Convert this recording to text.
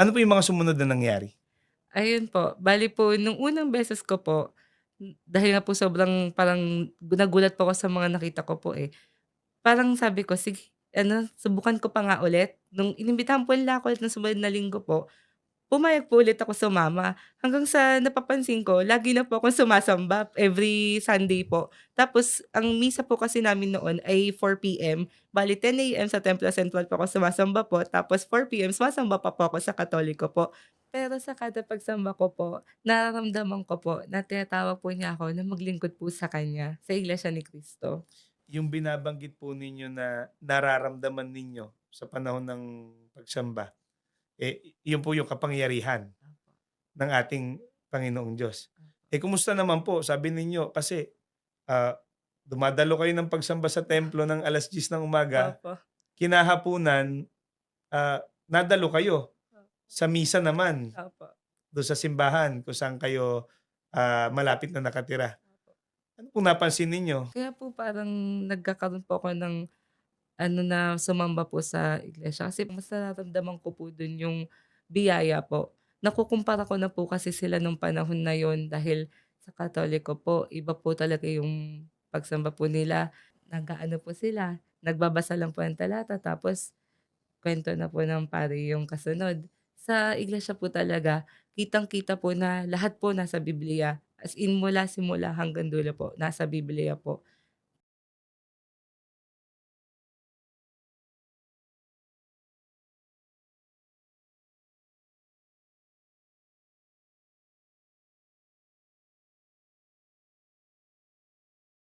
Ano po yung mga sumunod na nangyari? Ayun po, bale po nung unang beses ko po, dahil nga po sobrang parang nagulat po ako sa mga nakita ko po, eh. Parang sabi ko, sige ano, subukan ko pa nga ulit. Nung inimbitahan po nila ako ulit ng sumunod na linggo po, pumayag po ulit ako sumama. Hanggang sa napapansin ko, lagi na po akong sumasamba every Sunday po. Tapos ang misa po kasi namin noon ay 4 PM. Bale 10 AM sa Templo Central po ako sumasamba po, tapos 4 PM sumasamba pa po ako sa Katoliko po. Pero sa kada pagsamba ko po, nararamdaman ko po na tinatawag po niya ako na maglingkod po sa kanya, sa Iglesia ni Cristo. Yung binabanggit po ninyo na nararamdaman ninyo sa panahon ng pagsamba, eh, yun po yung kapangyarihan ng ating Panginoong Diyos. Eh, kumusta naman po? Sabi ninyo kasi, ah, dumadalo kayo ng pagsamba sa templo ng 10:00 ng umaga, Opo. kinahapunan, ah, nadalo kayo sa misa naman Opo. dun sa simbahan kung saan kayo, ah, malapit na nakatira. Ano pong napansin ninyo? Kaya po parang nagkakaroon po ako ng ano na sumamba po sa iglesia kasi mas nararamdaman ko po dun yung biyaya po. Nakukumpara ko na po kasi sila nung panahon na yun dahil sa Katoliko po, iba po talaga yung pagsamba po nila. Nag-aano po sila, nagbabasa lang po ng talata tapos kuwento na po ng pare yung kasunod. Sa iglesia po talaga, kitang-kita po na lahat po nasa Biblia. As in mula simula hanggang dulo po, nasa Biblia po.